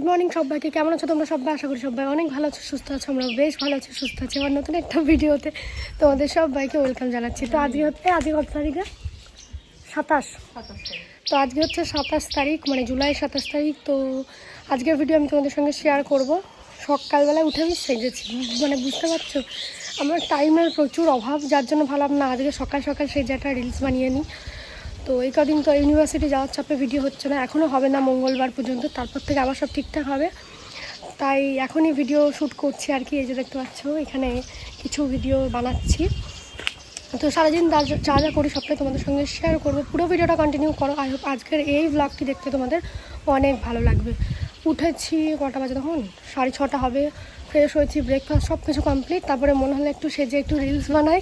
Good morning সবাইকে। কেমন আছো তোমরা সবাই? আশা করি সবাই অনেক ভালো আছো, সুস্থ আছো। আমরা বেশ ভালো আছি, সুস্থ আছি। আমার নতুন একটা ভিডিওতে তোমাদের সবাইকে ওয়েলকাম জানাচ্ছি। তো আজকে হচ্ছে, আজকে কত তারিখে সাতাশ। তো আজকে হচ্ছে সাতাশ তারিখ মানে জুলাই সাতাশ তারিখ। তো আজকের ভিডিও আমি তোমাদের সঙ্গে শেয়ার করব। সকালবেলায় উঠে আমি সেজেছি মানে বুঝতে পারছ? আমার টাইমের প্রচুর অভাব, যার জন্য ভাবলাম না, আজকে সকাল সকাল সেজে একটা রিলস বানিয়ে নিই। তো এই কদিন তো ইউনিভার্সিটি যাওয়ার চাপে ভিডিও হচ্ছে না এখনও হবে না মঙ্গলবার পর্যন্ত, তারপর থেকে আবার সব ঠিকঠাক হবে। তাই এখনই ভিডিও শ্যুট করছি আর কি, এই যে দেখতে পাচ্ছ, এখানে কিছু ভিডিও বানাচ্ছি। তো সারাদিন যা যা করি সবটাই তোমাদের সঙ্গে শেয়ার করব। পুরো ভিডিওটা কন্টিনিউ করো। আই হোপ আজকের এই ব্লগটি দেখতে তোমাদের অনেক ভালো লাগবে। উঠেছি কটা বাজে তখন? সাড়ে ছটা হবে ফ্রেশ হয়েছি ব্রেকফাস্ট সব কিছু কমপ্লিট তারপরে মনে হলো একটু সেজে একটু রিলস বানাই,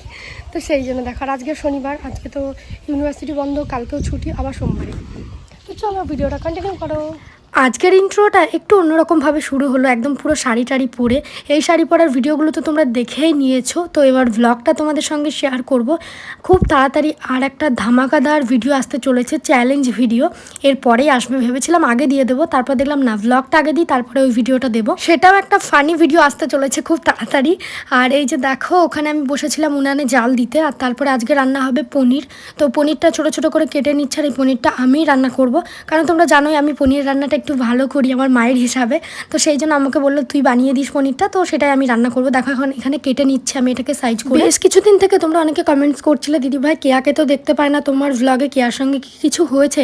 তো সেই জন্য দেখো, আর আজকে শনিবার, আজকে তো ইউনিভার্সিটি বন্ধ, কালকেও ছুটি, আবার সোমবারে। তো চলো ভিডিওটা কন্টিনিউ করো। আজকের ইন্ট্রোটা একটু অন্যরকমভাবে শুরু হলো, একদম পুরো শাড়ি টাড়ি পরে। এই শাড়ি পরার ভিডিওগুলো তো তোমরা দেখেই নিয়েছো, তো এবার ব্লগটা তোমাদের সঙ্গে শেয়ার করব। খুব তাড়াতাড়ি আর একটা ধামাকাদার ভিডিও আসতে চলেছে চ্যালেঞ্জ ভিডিও এরপরেই আসবে, ভেবেছিলাম আগে দিয়ে দেবো, তারপর দেখলাম না ব্লগটা আগে দিই, তারপরে ওই ভিডিওটা দেবো। সেটাও একটা ফানি ভিডিও আসতে চলেছে খুব তাড়াতাড়ি। আর এই যে দেখো, ওখানে আমি বসেছিলাম উনানে জাল দিতে, আর তারপরে আজকে রান্না হবে পনির। তো পনিরটা ছোট ছোট করে কেটে নিচ্ছে, আর এই পনিরটা আমিই রান্না করব। কারণ তোমরা জানোই, আমি পনির রান্নাটা একটু ভালো করি আমার মায়ের হিসাবে। তো সেই জন্য আমাকে বলল, তুই বানিয়ে দিস পনিরটা। তো সেটাই আমি রান্না করব। দেখো, এখন এখানে কেটে নিচ্ছে আমি এটাকে সাইজ করি। বেশ কিছুদিন থেকে তোমরা অনেকে কমেন্টস করছিলে, দিদি ভাই, কেয়াকে তো দেখতে পায় না তোমার ভ্লগে কেয়ার সঙ্গে কি কিছু হয়েছে?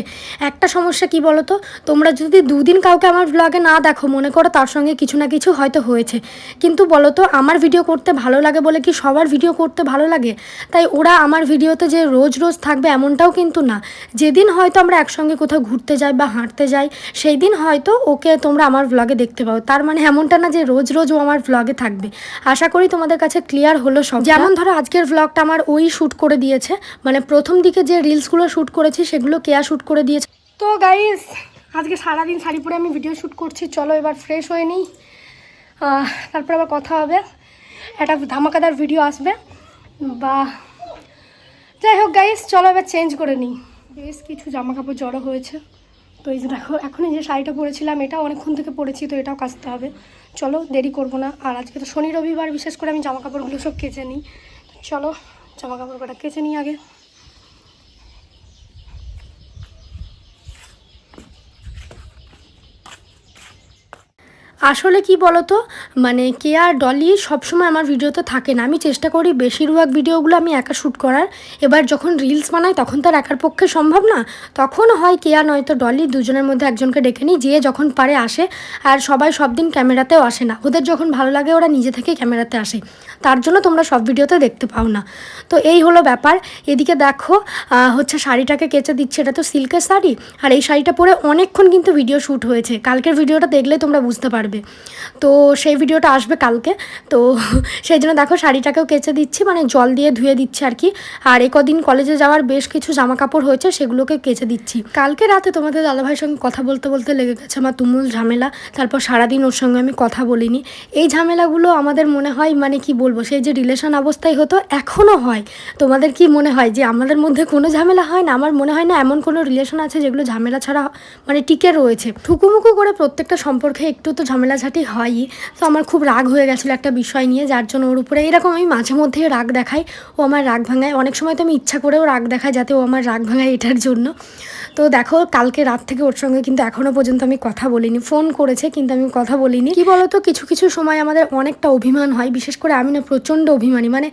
একটা সমস্যা কি বলো তো? তোমরা যদি দুদিন কাউকে আমার ভ্লগে না দেখো, মনে করো তার সঙ্গে কিছু না কিছু হয়তো হয়েছে। কিন্তু বলো তো, আমার ভিডিও করতে ভালো লাগে বলে কি সবার ভিডিও করতে ভালো লাগে? তাই ওরা আমার ভিডিওতে যে রোজ রোজ থাকবে এমনটাও কিন্তু না। যেদিন হয়তো আমরা একসঙ্গে কোথাও ঘুরতে যাই বা হাঁটতে যাই, সেই দিন হয়তো ওকে তোমরা আমার ভ্লগে দেখতে পাও। তার মানে এমনটা না যে রোজ রোজ ও আমার ভ্লগে থাকবে। আশা করি তোমাদের কাছে ক্লিয়ার হলো সব যেমন ধরো আজকের ভ্লগটা আমার ওই শ্যুট করে দিয়েছে। মানে প্রথম দিকে যে রিলসগুলো শ্যুট করেছি, সেগুলো কেয়া শ্যুট করে দিয়েছে? তো গাইস আজকে সারাদিন শাড়ি পরে আমি ভিডিও শ্যুট করছি। চলো এবার ফ্রেশ হয়ে নিই। তারপর আবার কথা হবে। একটা ধামাকাদার ভিডিও আসবে। বা, যাই হোক গাইস চলো এবার চেঞ্জ করে নিই। বেশ কিছু জামা কাপড় জড়ো হয়েছে। তো এই যে দেখো, এখনই যে শাড়িটা পরেছিলাম এটা অনেকক্ষণ থেকে পরেছি, তো এটাও কাচতে হবে। চলো, দেরি করব না। আর আজকে তো শনি রবিবার, বিশেষ করে আমি জামা কাপড়গুলো সব কেচে নিই। চলো জামা কাপড় কটা কেচে নিই আগে। আসলে কি বলতো? মানে কেয়া ডলি সবসময় আমার ভিডিওতে থাকে না। আমি চেষ্টা করি বেশিরভাগ ভিডিওগুলো আমি একা শ্যুট করার। এবার যখন রিলস বানাই তখন তো আর একার পক্ষে সম্ভব না। তখন হয় কেয়া নয়তো ডলি দুজনের মধ্যে একজনকে ডেকে নিই, যে যখন পারে আসে। আর সবাই সব দিন ক্যামেরাতেও আসে না। ওদের যখন ভালো লাগে ওরা নিজে থেকে ক্যামেরাতে আসে। তার জন্য তোমরা সব ভিডিওতে দেখতে পাও না। তো এই হলো ব্যাপার। এদিকে দেখো হচ্ছে শাড়িটাকে কেচে দিচ্ছে। এটা তো সিল্কের শাড়ি। আর এই শাড়িটা পরে অনেকক্ষণ কিন্তু ভিডিও শ্যুট হয়েছে। কালকের ভিডিওটা দেখলে তোমরা বুঝতে পারবে। তো সেই ভিডিওটা আসবে কালকে। তো সেই জন্য দেখো শাড়িটাকেও কেচে দিচ্ছি মানে জল দিয়ে ধুয়ে দিচ্ছি আর কি আর এ কদিন কলেজে যাওয়ার বেশ কিছু জামা কাপড় হয়েছে, সেগুলোকে কেচে দিচ্ছি। কালকে রাতে তোমাদের দাদাভাইয়ের সঙ্গে কথা বলতে বলতে লেগে গেছে আমার তুমুল ঝামেলা। তারপর সারাদিন ওর সঙ্গে আমি কথা বলিনি। এই ঝামেলাগুলো আমাদের মনে হয় মানে কি বলব, সেই যে রিলেশন অবস্থায় হতো, এখনও হয়। তোমাদের কি মনে হয় যে আমাদের মধ্যে কোনো ঝামেলা হয় না? আমার মনে হয় না এমন কোনো রিলেশন আছে যেগুলো ঝামেলা ছাড়া মানে টিকে রয়েছে। ঠুকুমুকু করে প্রত্যেকটা সম্পর্কে একটু তো ঝামেলাঝাটি হয়ই। তো আমার খুব রাগ হয়ে গেছিল একটা বিষয় নিয়ে, যার জন্য ওর উপরে এরকম আমি মাঝে মধ্যে রাগ দেখাই। ও আমার রাগ ভাঙায়। অনেক সময় তো আমি ইচ্ছা করেও রাগ দেখাই যাতে ও আমার রাগ ভাঙায় এটার জন্য। তো দেখো, কালকে রাত থেকে ওর সঙ্গে কিন্তু এখনও পর্যন্ত আমি কথা বলিনি। ফোন করেছে, কিন্তু আমি কথা বলিনি। কি বলতো, কিছু কিছু সময় আমাদের অনেকটা অভিমান হয়। বিশেষ করে আমি না, প্রচণ্ড অভিমানী। মানে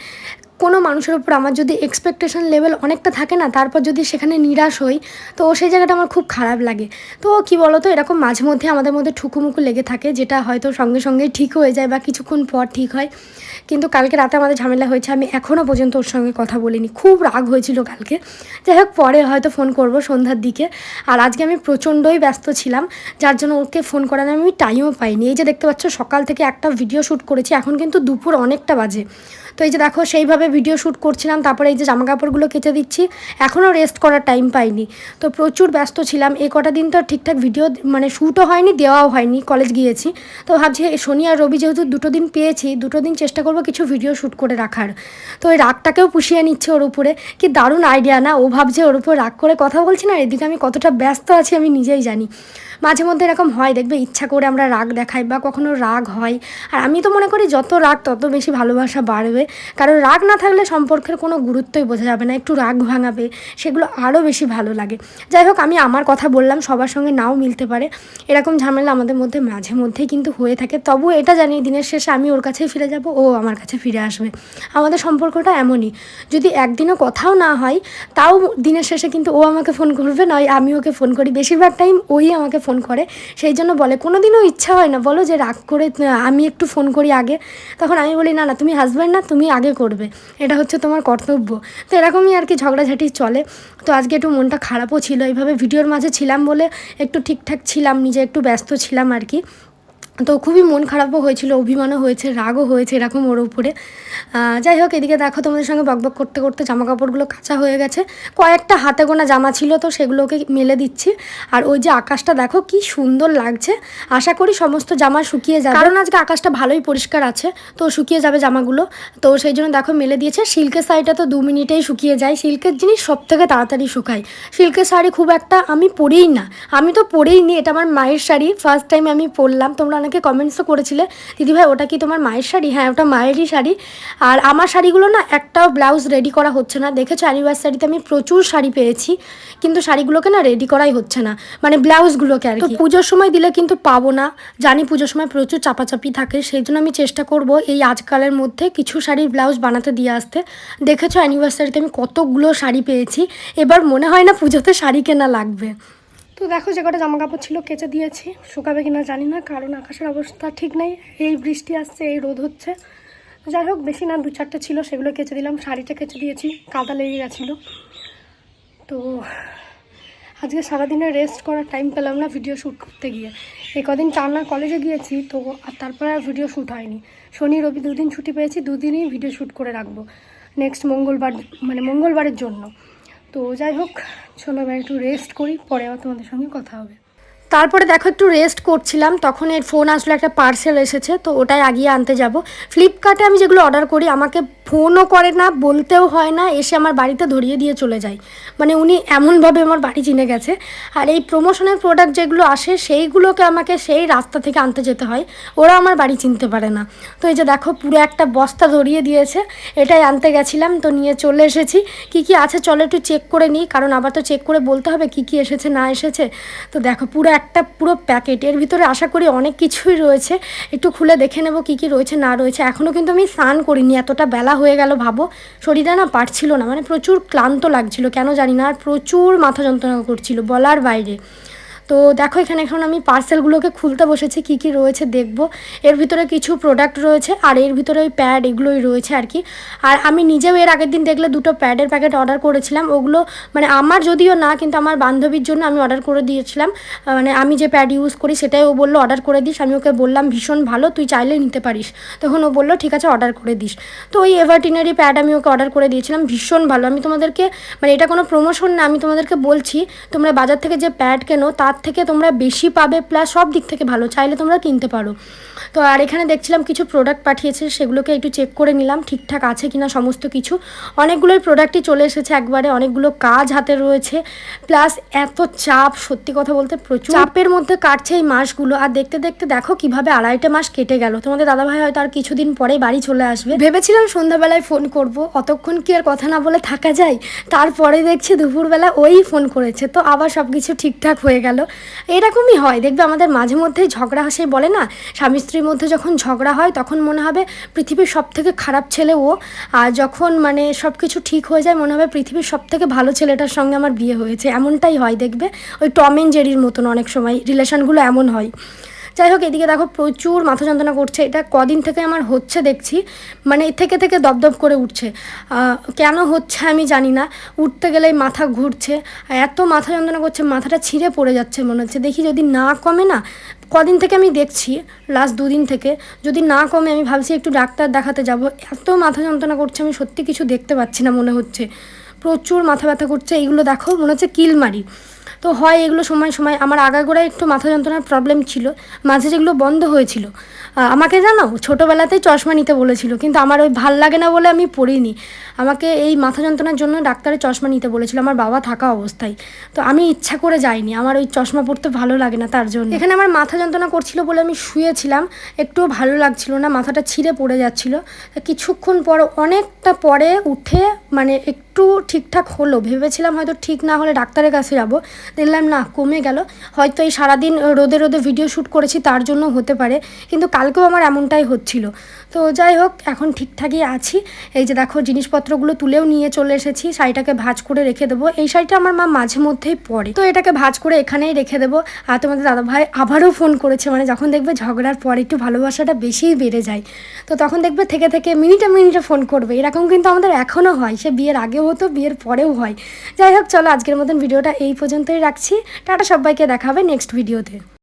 কোনো মানুষের উপর আমার যদি এক্সপেকটেশন লেভেল অনেকটা থাকে না, তারপর যদি সেখানে নিরাশ হই, তো সেই জায়গাটা আমার খুব খারাপ লাগে। তো কি বলতো, এরকম মাঝে মধ্যে আমাদের মধ্যে ঠুকুমুকু লেগে থাকে, যেটা হয়তো সঙ্গে সঙ্গে ঠিক হয়ে যায় বা কিছুক্ষণ পর ঠিক হয়। কিন্তু কালকে রাতে আমাদের ঝামেলা হয়েছে, আমি এখনও পর্যন্ত ওর সঙ্গে কথা বলিনি। খুব রাগ হয়েছিল কালকে। যাই হোক, পরে হয়তো ফোন করব সন্ধ্যার দিকে। আর আজকে আমি প্রচণ্ডই ব্যস্ত ছিলাম, যার জন্য ওকে ফোন করার আমি টাইমও পাইনি। এই যে দেখতে পাচ্ছ, সকাল থেকে একটা ভিডিও শ্যুট করেছি, এখন কিন্তু দুপুর অনেকটা বাজে। তো এই যে দেখো, সেইভাবে ভিডিও শ্যুট করছিলাম, তারপরে এই যে জামা কাপড়গুলো কেচে দিচ্ছি, এখনও রেস্ট করার টাইম পাইনি। তো প্রচুর ব্যস্ত ছিলাম, এই কটা দিন তো ঠিকঠাক ভিডিও মানে শ্যুটও হয়নি, দেওয়াও হয়নি কলেজ গিয়েছি। তো ভাবছি শনি আর রবি যেহেতু দুটো দিন পেয়েছি, দুটো দিন চেষ্টা করব কিছু ভিডিও শ্যুট করে রাখার। তো ওই রাগটাকেও পুষিয়ে নিচ্ছে ওর উপরে, কি দারুণ আইডিয়া না? ও ভাবছে ওর উপর রাগ করে কথা বলছি না, এদিকে আমি কতটা ব্যস্ত আছি আমি নিজেই জানি। মাঝে মধ্যে এরকম হয়, দেখবে ইচ্ছা করে আমরা রাগ দেখাই বা কখনো রাগ হয়। আর আমি তো মনে করি যত রাগ তত বেশি ভালোবাসা বাড়বে। কারণ রাগ না থাকলে সম্পর্কের কোনো গুরুত্বই বোঝা যাবে না, একটু রাগ ভাঙাবে, সেগুলো আরও বেশি ভালো লাগে। যাই হোক, আমি আমার কথা বললাম, সবার সঙ্গে নাও মিলতে পারে, এরকম ঝামেলা আমাদের মধ্যে মাঝে মধ্যেই কিন্তু হয়ে থাকে। তবু এটা জানি দিনের শেষে আমি ওর কাছেই ফিরে যাব, ও আমার কাছে ফিরে আসবে। আমাদের সম্পর্কটা এমনই, যদি একদিনও কথাও না হয়, তাও দিনের শেষে কিন্তু ও আমাকে ফোন করবে, নয় আমি ওকে ফোন করি। বেশিরভাগ টাইম ওই আমাকে ফোন করে, সেই জন্য বলে কোনো দিনও ইচ্ছা হয় না, বলো যে রাগ করে আমি একটু ফোন করি আগে। তখন আমি বলি, না না, তুমি হাজব্যান্ড না তুমি আগে করবে। এটা হচ্ছে তোমার কর্তব্য। তো এরকমই আর কি ঝগড়াঝাটি চলে। তো আজকে একটু মনটা খারাপও ছিল। এইভাবে ভিডিওর মাঝে ছিলাম বলে একটু ঠিকঠাক ছিলাম, নিজে একটু ব্যস্ত ছিলাম আর কি। তো খুবই মন খারাপও হয়েছিল, অভিমানও হয়েছে, রাগও হয়েছে এরকম ওর উপরে। যাই হোক, এদিকে দেখো তোমাদের সঙ্গে বকবক করতে করতে জামা কাপড়গুলো কাঁচা হয়ে গেছে। কয়েকটা হাতে গোনা জামা ছিল তো সেগুলোকে মেলে দিচ্ছি। আর ওই যে আকাশটা দেখো কি সুন্দর লাগছে। আশা করি সমস্ত জামা শুকিয়ে যাবে। কারণ আজকে আকাশটা ভালোই পরিষ্কার আছে, তো শুকিয়ে যাবে জামাগুলো। তো সেই জন্য দেখো মেলে দিয়েছে। সিল্কের শাড়িটা তো দু মিনিটেই শুকিয়ে যায়। সিল্কের জিনিস সব থেকে তাড়াতাড়ি শুকায়। সিল্কের শাড়ি খুব একটা আমি পরেই না। আমি তো পরেই নি, এটা আমার মায়ের শাড়ি। ফার্স্ট টাইম আমি পরলাম, তোমরা অনেকে কমেন্টসও করেছিলে দিদিভাই ওটা কি তোমার মায়ের শাড়ি? হ্যাঁ ওটা মায়েরই শাড়ি। আর আমার শাড়িগুলো না একটাও ব্লাউজ রেডি করা হচ্ছে না। দেখেছ অ্যানিভার্সারিতে আমি প্রচুর শাড়ি পেয়েছি কিন্তু শাড়িগুলোকে না রেডি করাই হচ্ছে না মানে ব্লাউজগুলোকে আর কি। পুজোর সময় দিলে কিন্তু পাবো না। জানি পুজোর সময় প্রচুর চাপাচাপি থাকে সেই জন্য আমি চেষ্টা করব এই আজকালের মধ্যে কিছু শাড়ির ব্লাউজ বানাতে দিয়ে আসতে। দেখেছ অ্যানিভার্সারিতে আমি কতগুলো শাড়ি পেয়েছি এবার মনে হয় না পুজোতে শাড়ি কেনা লাগবে। তো দেখো যে কটা জামা কাপড় ছিল, কেচে দিয়েছি। শুকাবে কিনা জানি না, কারণ আকাশের অবস্থা ঠিক নেই। এই বৃষ্টি আসছে, এই রোদ হচ্ছে। যাই হোক, বেশি না দু চারটে ছিল, সেগুলো কেচে দিলাম। শাড়িটা কেচে দিয়েছি, কাদা লেগে গেছিল। তো আজকে সারাদিনে রেস্ট করার টাইম পেলাম না ভিডিও শ্যুট করতে গিয়ে। এই কদিন টানা কলেজে গিয়েছি, তো আর তারপরে আর ভিডিও শ্যুট হয়নি। শনি, রবি দুদিন ছুটি পেয়েছি, দুদিনই ভিডিও শ্যুট করে রাখব। নেক্সট মঙ্গলবার মানে মঙ্গলবারের জন্য। তো যাই হোক, চলো এবার একটু রেস্ট করি, পরে আবার তোমাদের সঙ্গে কথা হবে। তারপরে দেখো, একটু রেস্ট করছিলাম, তখন এর ফোন আসলো, একটা পার্সেল এসেছে, তো ওটাই আগিয়ে আনতে যাব। ফ্লিপকার্টে আমি যেগুলো অর্ডার করি, আমাকে ফোনও করে না, বলতেও হয় না, এসে আমার বাড়িতে ধরিয়ে দিয়ে চলে যায়। মানে উনি এমনভাবে আমার বাড়ি চিনে গেছে। আর এই প্রমোশনের প্রোডাক্ট যেগুলো আসে, সেইগুলোকে আমাকে সেই রাস্তা থেকে আনতে যেতে হয়। ওরা আমার বাড়ি চিনতে পারে না। তো এই যে দেখো, পুরো একটা বস্তা ধরিয়ে দিয়েছে। এটাই আনতে গেছিলাম, তো নিয়ে চলে এসেছি। কি কি আছে চলো একটু চেক করে নিই, কারণ আবার তো চেক করে বলতে হবে কি কি এসেছে, না এসেছে। তো দেখো, পুরো একটা, পুরো প্যাকেট এর ভিতরে আশা করি অনেক কিছুই রয়েছে। একটু খুলে দেখে নেব কি কি রয়েছে, না রয়েছে। এখনও কিন্তু আমি স্নান করিনি, এতটা বেলা হয়ে গেল, ভাবো। শরীরটা না পারছিল না মানে প্রচুর ক্লান্ত লাগছিল, কেন জানি না, আর প্রচুর মাথা যন্ত্রণা করছিল বলার বাইরে। তো দেখো, এখানে এখন আমি পার্সেলগুলোকে খুলতে বসেছি, কি কি রয়েছে দেখব। এর ভিতরে কিছু প্রোডাক্ট রয়েছে, আর এর ভিতরে ওই প্যাড এগুলোই রয়েছে আর কি। আর আমি নিজেও এর আগের দিন দেখলে দুটো প্যাডের প্যাকেট অর্ডার করেছিলাম। ওগুলো মানে আমার যদিও না, কিন্তু আমার বান্ধবীর জন্য আমি অর্ডার করে দিয়েছিলাম। মানে আমি যে প্যাড ইউজ করি সেটাই ও বলল অর্ডার করে দিস, আমি ওকে বললাম, ভীষণ ভালো, তুই চাইলে নিতে পারিস। তখন ও বলল, ঠিক আছে অর্ডার করে দিস। তো ওই এভারটিনারি প্যাড আমি ওকে অর্ডার করে দিয়েছিলাম, ভীষণ ভালো। আমি তোমাদেরকে মানে এটা কোনো প্রমোশন না, আমি তোমাদেরকে বলছি, তোমরা বাজার থেকে যে প্যাড কেনো, তার থেকে তোমরা বেশি পাবে প্লাস সব দিক থেকে ভালো, চাইলে তোমরা কিনতে পারো। তো আর এখানে দেখছিলাম কিছু প্রোডাক্ট পাঠিয়েছে, সেগুলোকে একটু চেক করে নিলাম, ঠিকঠাক আছে কিনা সমস্ত কিছু। অনেকগুলোই প্রোডাক্টই চলে এসেছে একবারে, অনেকগুলো কাজ হাতে রয়েছে প্লাস এত চাপ, সত্যি কথা বলতে প্রচুর চাপের মধ্যে কাটছে এই মাসগুলো। আর দেখতে দেখতে দেখো কীভাবে আড়াইটা মাস কেটে গেল। তোমাদের দাদাভাই হয়তো আর কিছুদিন পরেই বাড়ি চলে আসবে। ভেবেছিলাম সন্ধ্যাবেলায় ফোন করব, অতক্ষণ কি আর কথা না বলে থাকা যায়? তারপরে দেখছি দুপুরবেলা ওই ফোন করেছে, তো আবার সব কিছু ঠিকঠাক হয়ে গেল। এরকমই হয়। দেখবে আমাদের মাঝে মধ্যেই ঝগড়া সেই বলে না, স্বামী স্ত্রীর মধ্যে যখন ঝগড়া হয় তখন মনে হবে পৃথিবীর সব থেকে খারাপ ছেলে ও। আর যখন মানে সব কিছু ঠিক হয়ে যায় মনে হবে পৃথিবীর সব থেকে ভালো ছেলেটার সঙ্গে আমার বিয়ে হয়েছে। এমনটাই হয় দেখবে। ওই টম অ্যান্ড জেরির মতন অনেক সময় রিলেশনগুলো এমন হয়। যাই হোক, এদিকে দেখো প্রচুর মাথা যন্ত্রণা করছে। এটা কদিন থেকে আমার হচ্ছে দেখছি মানে থেকে থেকে দপদপ করে উঠছে। কেন হচ্ছে আমি জানি না। উঠতে গেলেই মাথা ঘুরছে। এত মাথা যন্ত্রণা করছে, মাথাটা ছিঁড়ে পড়ে যাচ্ছে মনে হচ্ছে। দেখি যদি না কমে না, কদিন থেকে আমি দেখছি লাস্ট দুদিন থেকে, যদি না কমে আমি ভাবছি একটু ডাক্তার দেখাতে যাব। এত মাথা যন্ত্রণা করছে আমি সত্যি কিছু দেখতে পাচ্ছি না মনে হচ্ছে। প্রচুর মাথা ব্যথা করছে, এইগুলো দেখো মনে হচ্ছে কিলমারি। তো হয় এগুলো সময় সময়। আমার আগাগোড়ায় একটু মাথা যন্ত্রণার প্রবলেম ছিল। মাঝে যেগুলো বন্ধ হয়েছিল। আমাকে জানো, ছোটোবেলাতেই চশমা নিতে বলেছিল, কিন্তু আমার ওই ভালো লাগে না বলে আমি পড়িনি। আমাকে এই মাথা যন্ত্রণার জন্য ডাক্তারের চশমা নিতে বলেছিল, আমার বাবা থাকা অবস্থায়। তো আমি ইচ্ছা করে যাইনি, আমার ওই চশমা পরতে ভালো লাগে না তার জন্য। এখানে আমার মাথা যন্ত্রণা করছিল বলে আমি শুয়েছিলাম, একটুও ভালো লাগছিল না, মাথাটা ছিঁড়ে পড়ে যাচ্ছিল। কিছুক্ষণ পর, অনেকটা পরে উঠে মানে একটু ঠিকঠাক হলো, ভেবেছিলাম হয়তো ঠিক না হলে ডাক্তারের কাছে যাব। দেখলাম, না, কমে গেল। হয়তো এই সারাদিন রোদে রোদে ভিডিও শ্যুট করেছি, তার জন্য হতে পারে, কিন্তু কালকেও আমার এমনটাই হচ্ছিল। তো যাই হোক, এখন ঠিকঠাকই আছি। এই যে দেখো, জিনিসপত্রগুলো তুলেও নিয়ে চলে এসেছি, শাড়িটাকে ভাঁজ করে রেখে দেবো। এই শাড়িটা আমার মা মাঝে মধ্যেই পরে। তো এটাকে ভাজ করে এখানেই রেখে দেবো। আর তোমাদের দাদাভাই আবারও ফোন করেছে মানে যখন দেখবে ঝগড়ার পর একটু ভালোবাসাটা বেশিই বেড়ে যায়, তো তখন দেখবে থেকে থেকে মিনিটে মিনিটে ফোন করবে। এরকম কিন্তু আমাদের এখনও হয়, সে বিয়ের আগেও হতো, বিয়ের পরেও হয়। যাই হোক, চলো আজকের মতন ভিডিওটা এই পর্যন্তই রাখছি। টাটা সবাইকে দেখাবে নেক্সট ভিডিওতে